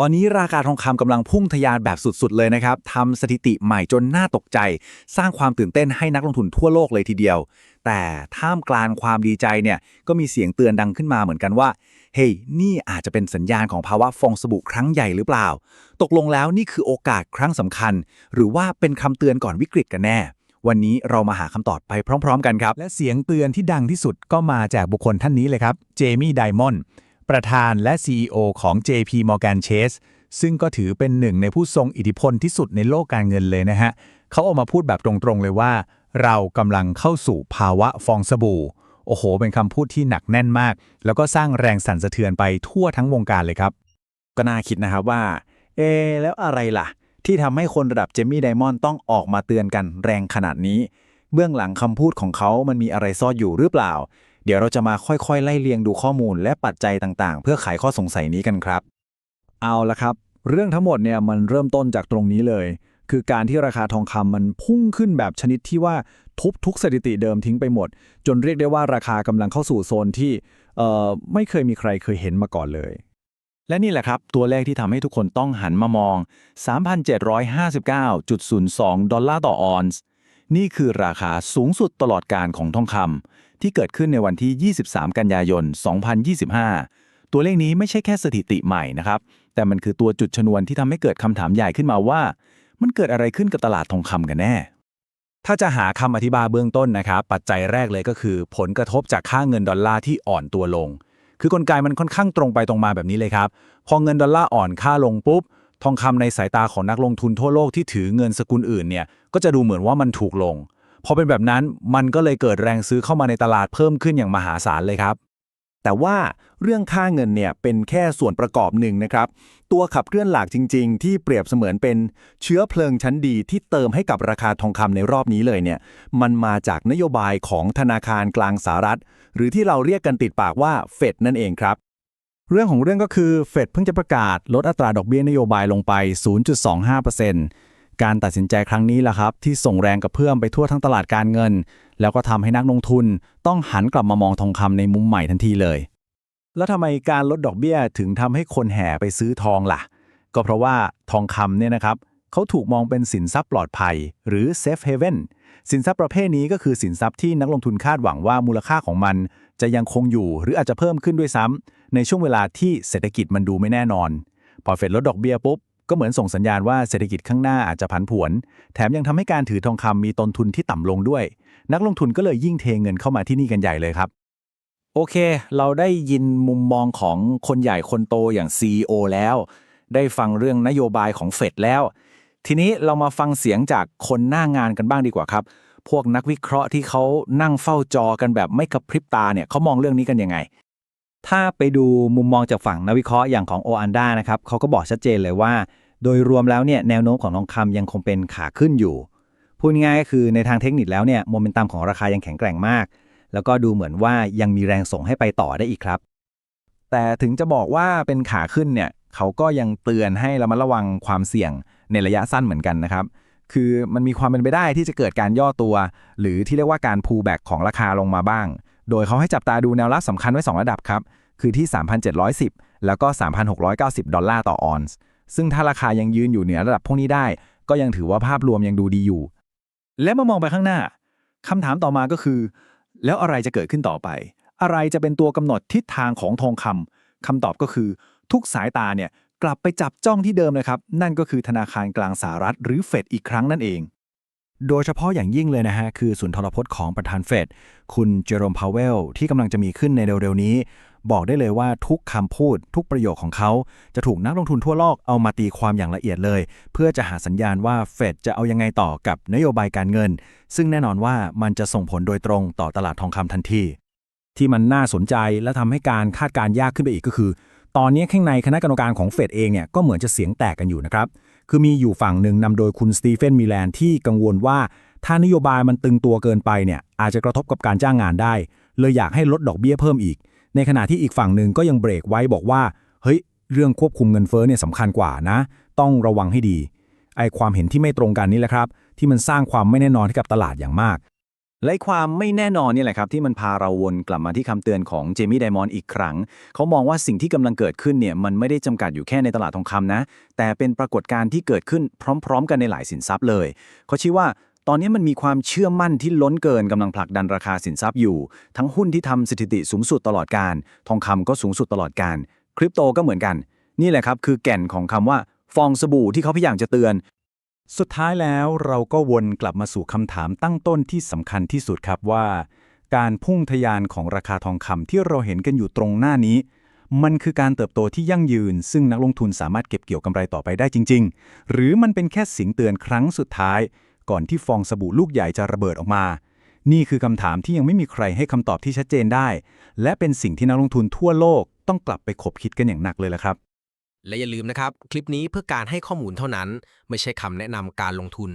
ตอนนี้ราคาทองคำกำลังพุ่งทะยานแบบสุดๆ เลยนะครับทำสถิติใหม่จนน่าตกใจ สร้างความตื่นเต้นให้นักลงทุนทั่วโลกเลยทีเดียว แต่ท่ามกลางความดีใจเนี่ยก็มีเสียงเตือนดังขึ้นมาเหมือนกันว่า เฮ้ยนี่อาจจะเป็นสัญญาณของภาวะฟองสบู่ครั้งใหญ่หรือเปล่า ตกลงแล้วนี่คือโอกาสครั้งสำคัญ หรือว่าเป็นคำเตือนก่อนวิกฤตกันแน่วันนี้เรามาหาคำตอบไปพร้อม ๆ กันครับ และเสียงเตือนที่ดังที่สุดก็มาจากบุคคลท่านนี้เลยครับ เจมี่ไดมอนด์ ประธานและ CEO ของ JP Morgan Chase ซึ่งก็ถือเป็นหนึ่งในผู้ทรงอิทธิพลที่สุดในโลกการเงินเลยนะฮะ เขาออกมาพูดแบบตรงๆเลยว่า เรากำลังเข้าสู่ภาวะฟองสบู่ โอ้โห เป็นคำพูดที่หนักแน่นมาก แล้วก็สร้างแรงสั่นสะเทือนไปทั่วทั้งวงการเลยครับ ก็น่าคิดนะครับว่า เอ แล้วอะไรล่ะ ที่ทำให้คนระดับเจมี่ไดมอนด์ต้องออกมาเตือนกันแรงขนาดนี้ เบื้องหลังคำพูดของเขามันมีอะไรซ่อนอยู่หรือเปล่า เดี๋ยวเราจะมาค่อยๆ ไล่เรียงดูข้อมูลและปัจจัยต่างๆ เพื่อไขข้อสงสัยนี้กันครับ เอาละครับ เรื่องทั้งหมดเนี่ยมันเริ่มต้นจากตรงนี้เลย คือการที่ราคาทองคำมันพุ่งขึ้นแบบชนิดที่ว่าทุบทุกสถิติเดิมทิ้งไปหมด จนเรียกได้ว่าราคากำลังเข้าสู่โซนที่เอ่อไม่เคยมีใครเคยเห็นมาก่อนเลยและนี่แหละครับ ตัวเลขที่ทำให้ทุกคนต้องหันมามอง 3,759.02 ดอลลาร์ต่อออนซ์ นี่คือราคาสูงสุดตลอดการของทองคำ ที่เกิดขึ้นในวันที่ 23 กันยายน 2025 ตัวเลขนี้ไม่ใช่แค่สถิติใหม่นะครับ แต่มันคือตัวจุดชนวนที่ทำให้เกิดคำถามใหญ่ขึ้นมาว่า มันเกิดอะไรขึ้นกับตลาดทองคำกันแน่ ถ้าจะหาคำอธิบายเบื้องต้นนะครับ ปัจจัยแรกเลยก็คือ ผลกระทบจากค่าเงินดอลลาร์ที่อ่อนตัวลง คือกลไกมันค่อนข้างตรงไปตรงมาแบบนี้เลยครับ พอเงินดอลลาร์อ่อนค่าลงปุ๊บทองคำในสายตาของนักลงทุนทั่วโลกที่ถือเงินสกุลอื่นเนี่ยก็จะดูเหมือนว่ามันถูกลง พอเป็นแบบนั้นมันก็เลยเกิดแรงซื้อเข้ามาในตลาดเพิ่มขึ้นอย่างมหาศาลเลยครับ แต่ว่าเรื่องค่าเงินเนี่ยเป็นแค่ส่วนประกอบหนึ่งนะครับ ตัวขับเคลื่อนหลักจริง ๆ ที่เปรียบเสมือนเป็นเชื้อเพลิงชั้นดีที่เติมให้กับราคาทองคำในรอบนี้เลยเนี่ย มันมาจากนโยบายของธนาคารกลางสหรัฐ หรือที่เราเรียกกันติดปากว่าเฟดนั่นเองครับเรื่องของเรื่องก็คือเฟดเพิ่งจะประกาศลดอัตราดอกเบี้ยนโยบายลงไป 0.25% การตัดสินใจครั้งนี้แหละครับ ที่ส่งแรงกระเพื่อมไปทั่วทั้งตลาดการเงิน แล้วก็ทำให้นักลงทุนต้องหันกลับมามองทองคำในมุมใหม่ทันทีเลย แล้วทำไมการลดดอกเบี้ยถึงทำให้คนแห่ไปซื้อทองล่ะ ก็เพราะว่าทองคำเนี่ยนะครับเขาถูกมองเป็นสินทรัพย์ปลอดภัย หรือ safe haven สินทรัพย์ประเภทนี้ก็คือสินทรัพย์ที่นักลงทุนคาดหวังว่ามูลค่าของมัน จะยังคงอยู่หรืออาจจะเพิ่มขึ้นด้วยซ้ำในช่วงเวลาที่เศรษฐกิจมันดูไม่แน่นอน พอเฟดลดดอกเบี้ยปุ๊บ ก็เหมือนส่งสัญญาณว่าเศรษฐกิจข้างหน้าอาจจะผันผวน แถมยังทำให้การถือทองคำมีต้นทุนที่ต่ำลงด้วย นักลงทุนก็เลยยิ่งเทเงินเข้ามาที่นี่กันใหญ่เลยครับโอเค เราได้ยินมุมมองของคนใหญ่คนโตอย่าง CEO แล้ว ได้ฟังเรื่องนโยบายของเฟดแล้ว ทีนี้เรามาฟังเสียงจากคนหน้างานกันบ้างดีกว่าครับ พวกนักวิเคราะห์ที่เขานั่งเฝ้าจอกันแบบไม่กระพริบตาเนี่ยเขามองเรื่องนี้กันยังไง ถ้าไปดูมุมมองจากฝั่งนักวิเคราะห์อย่างของโออันดานะครับเขาก็บอกชัดเจนเลยว่า โดยรวมแล้วเนี่ยแนวโน้มของทองคำยังคงเป็นขาขึ้นอยู่ พูดง่ายก็คือในทางเทคนิคแล้วเนี่ยโมเมนตัมของราคายังแข็งแกร่งมาก แล้วก็ดูเหมือนว่ายังมีแรงส่งให้ไปต่อได้อีกครับ แต่ถึงจะบอกว่าเป็นขาขึ้นเนี่ยเขาก็ยังเตือนให้เรามาระวังความเสี่ยงในระยะสั้นเหมือนกันนะครับคือมันมีความเป็นไปได้ที่จะเกิดการย่อตัว หรือที่เรียกว่าการ pull back ของราคาลงมาบ้าง โดยเขาให้จับตาดูแนวรับสำคัญไว้ 2 ระดับครับ คือที่ 3,710 แล้วก็ 3,690 ดอลลาร์ต่อออนซ์ ซึ่งถ้าราคายังยืนอยู่เหนือระดับพวกนี้ได้ ก็ยังถือว่าภาพรวมยังดูดีอยู่ และมามองไปข้างหน้าคำถามต่อมาก็คือ แล้วอะไรจะเกิดขึ้นต่อไป อะไรจะเป็นตัวกำหนดทิศทางของทองคำคำตอบก็คือ ทุกสายตาเนี่ยกลับไปจับจ้องที่เดิมเลยครับ นั่นก็คือธนาคารกลางสหรัฐหรือเฟดอีกครั้งนั่นเอง โดยเฉพาะอย่างยิ่งเลยนะฮะ คือสุนทรพจน์ของประธานเฟดคุณเจอโรมพาวเวล ที่กำลังจะมีขึ้นในเร็วๆนี้ บอกได้เลยว่าทุกคำพูด ทุกประโยคของเขา จะถูกนักลงทุนทั่วโลกเอามาตีความอย่างละเอียดเลย เพื่อจะหาสัญญาณว่าเฟดจะเอายังไงต่อกับนโยบายการเงิน ซึ่งแน่นอนว่ามันจะส่งผลโดยตรงต่อตลาดทองคำทันที ที่มันน่าสนใจและทำให้การคาดการณ์ยากขึ้นไปอีกก็คือ ตอนนี้ข้างในคณะกรรมการของเฟดเองเนี่ยก็เหมือนจะเสียงแตกกันอยู่นะครับ คือมีอยู่ฝั่งหนึ่งนำโดยคุณสตีเฟนมิแลนที่กังวลว่าถ้านโยบายมันตึงตัวเกินไปเนี่ยอาจจะกระทบกับการจ้างงานได้ เลยอยากให้ลดดอกเบี้ยเพิ่มอีก ในขณะที่อีกฝั่งหนึ่งก็ยังเบรกไว้บอกว่า เฮ้ย เรื่องควบคุมเงินเฟ้อเนี่ยสำคัญกว่านะ ต้องระวังให้ดี ไอความเห็นที่ไม่ตรงกันนี่แหละครับ ที่มันสร้างความไม่แน่นอนให้กับตลาดอย่างมาก และความไม่แน่นอนนี่แหละครับ ที่มันพาเราวนกลับมาที่คำเตือนของเจมี่ไดมอนด์อีกครั้ง เขามองว่าสิ่งที่กำลังเกิดขึ้นเนี่ยมันไม่ได้จำกัดอยู่แค่ในตลาดทองคำนะ แต่เป็นปรากฏการณ์ที่เกิดขึ้นพร้อม ๆ กันในหลายสินทรัพย์เลย เขาชี้ว่าตอนนี้มันมีความเชื่อมั่นที่ล้นเกินกำลังผลักดันราคาสินทรัพย์อยู่ ทั้งหุ้นที่ทำสถิติสูงสุดตลอดการ ทองคำก็สูงสุดตลอดการ คริปโตก็เหมือนกัน นี่แหละครับคือแก่นของคำว่าฟองสบู่ที่เขาพยายามจะเตือน สุดท้ายแล้วเราก็วนกลับมาสู่คำถามตั้งต้นที่สำคัญที่สุดครับว่า การพุ่งทะยานของราคาทองคำที่เราเห็นกันอยู่ตรงหน้านี้ มันคือการเติบโตที่ยั่งยืน ซึ่งนักลงทุนสามารถเก็บเกี่ยวกำไรต่อไปได้จริง ๆ หรือมันเป็นแค่สิ่งเตือนครั้งสุดท้าย ก่อนที่ฟองสบู่ลูกใหญ่จะระเบิดออกมา นี่คือคำถามที่ยังไม่มีใครให้คำตอบที่ชัดเจนได้ และเป็นสิ่งที่นักลงทุนทั่วโลกต้องกลับไปคบคิดกันอย่างหนักเลยละครับ และอย่าลืมนะครับ คลิปนี้เพื่อการให้ข้อมูลเท่านั้น ไม่ใช่คำแนะนำการลงทุน